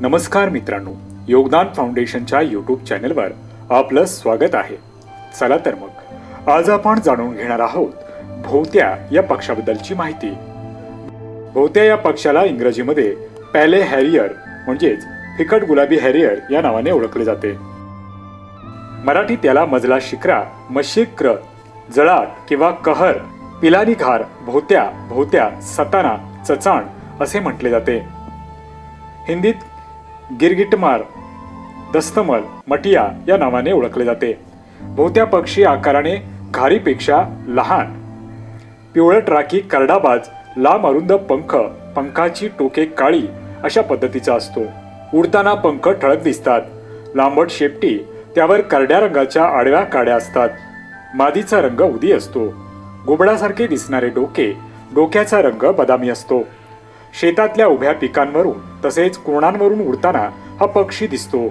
नमस्कार मित्रांनो योगदान फाउंडेशनच्या यूट्यूब चॅनलवर आपलं स्वागत आहे. चला तर मग आज आपण जाणून घेणार आहोत भोवत्या या पक्षाबद्दलची माहिती. भोवत्या या पक्षाला इंग्रजीमध्ये पॅले हॅरियर म्हणजेच फिकट गुलाबी हॅरियर या नावाने ओळखले जाते. मराठीत त्याला मजला शिकरा मशिक्र जळाट किंवा कहर पिलानी घार भोवत्या भोवत्या सताना चचाण असे म्हटले जाते. हिंदीत गिरगिटमार दस्तमल मटिया या नावाने ओळखले जाते. भोवत्या पक्षी आकाराने घारीपेक्षा लहान. पिवळट राखी करडाबाज लांब अरुंद पंख पंखाची टोके काळी अशा पद्धतीचा असतो. उडताना पंख ठळक दिसतात. लांबट शेपटी त्यावर करड्या रंगाच्या आडव्या काड्या असतात. मादीचा रंग उदी असतो. घुबडासारखे दिसणारे डोके डोक्याचा रंग बदामी असतो. शेतातल्या उभ्या पिकांवरून तसेच कोणांवरून उडताना हा पक्षी दिसतो.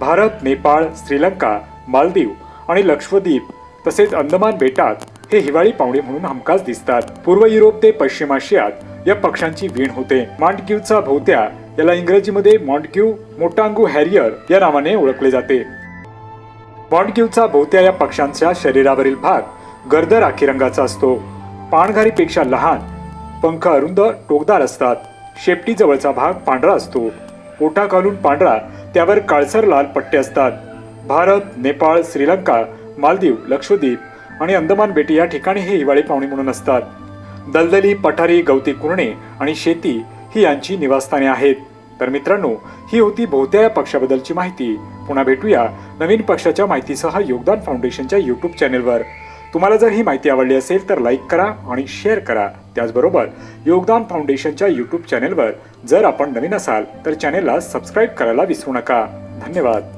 भारत नेपाळ श्रीलंका मालदीव आणि लक्षद्वीप तसेच अंदमान बेटात हे हिवाळी पाहुणे म्हणून हमखास दिसतात. पूर्व युरोप ते पश्चिम आशियात या पक्ष्यांची वीण होते. मांडक्यूचा भोवत्या याला इंग्रजीमध्ये मॉन्टक्यू मोटांगू हॅरियर या नावाने ओळखले जाते. बॉन्डक्यूचा भोवत्या या पक्ष्यांच्या शरीरावरील भाग गर्द राखी रंगाचा असतो. पाणघारीपेक्षा लहान पंख अरुंद टोकदार असतात. शेपटी जवळचा भाग पांढरा असतो. ओठा घालून पांढरा त्यावर काळसर लाल पट्टे असतात. भारत नेपाळ श्रीलंका मालदीव लक्षद्वीप आणि अंदमान बेटी या ठिकाणी हे हिवाळी पाहुणे म्हणून असतात. दलदली पठारी गवती कुरणे आणि शेती ही यांची निवासस्थाने आहेत. तर मित्रांनो ही होती बहुत्या या पक्षाबद्दलची माहिती. पुन्हा भेटूया नवीन पक्षाच्या माहितीसह योगदान फाउंडेशनच्या यूट्यूब चॅनेलवर तुम्हाला जर ही माहिती आवडली असेल तर लाईक करा आणि शेअर करा. त्याचबरोबर योगदान फाउंडेशनच्या यूट्यूब चॅनेलवर जर आपण नवीन असाल तर चॅनेलला सबस्क्राईब करायला विसरू नका. धन्यवाद.